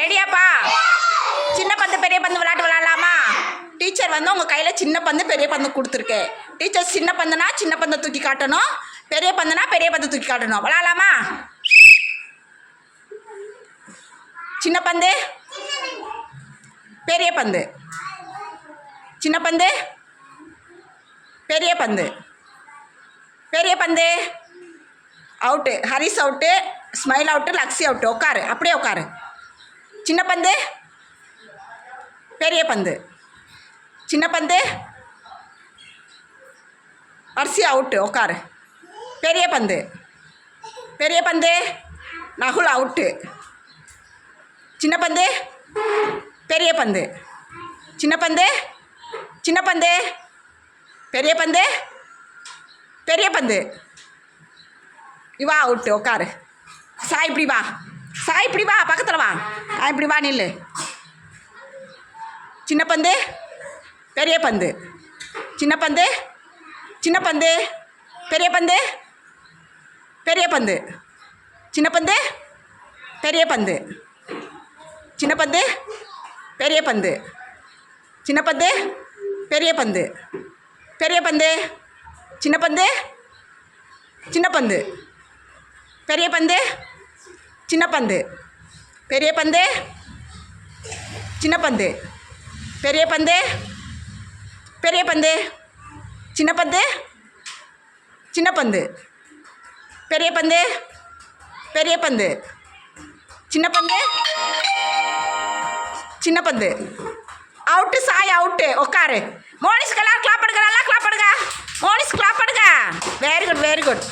ரெடியாப்பா. சின்ன பந்து பெரிய பந்து விளையாட்டு விளையாடலாமா? டீச்சர் வந்து உங்கள் கையில் சின்ன பந்து பெரிய பந்து கொடுத்துருக்கு. டீச்சர் சின்ன பந்துனா சின்ன பந்தை தூக்கி காட்டணும். பெரிய பந்துனா பெரிய பந்தை தூக்கி காட்டணும். விளையாடலாமா? சின்ன பந்து பெரிய பந்து. சின்ன பந்து பெரிய பந்து. பெரிய பந்து. Out Harish out smile out Lakshi out உட்காரு. அப்படியே உட்காரு. சின்ன பந்து? பெரிய பந்து. சின்ன பந்து? அரிசி அவுட்டு உட்காரு பெரிய பந்து. பெரிய பந்து? நகுல் அவுட்டு சின்ன பந்து? பெரிய பந்து. சின்ன பந்து? சின்ன பந்து. பெரிய பந்து? பெரிய பந்து. இவா அவுட்டு உட்காரு சாய் இப்படி வா. சாய் இப்படி வா பக்கத்தில் வா. ஆ இப்படி வா நில்லு. சின்ன பந்து பெரிய பந்து. சின்ன பந்து சின்ன பந்து பெரிய பந்து பெரிய பந்து. சின்ன பந்து பெரிய பந்து. சின்ன பந்து பெரிய பந்து. சின்ன பந்து பெரிய பந்து. பெரிய பந்து சின்ன பந்து சின்ன பந்து. பெரிய பந்து சின்ன பந்து. பெரிய பந்து. சின்ன பந்து. பெரிய பந்து. பெரிய பந்து. சின்ன பந்து. சின்ன பந்து. பெரிய பந்து. பெரிய பந்து. சின்ன பந்து. சின்ன பந்து. அவுட்டு சாய் அவுட்டு உட்காரு மோனிஸ்க்கு எல்லாம் கிளாப் பண்ணுங்க. நல்லா clap Monish clap very good very good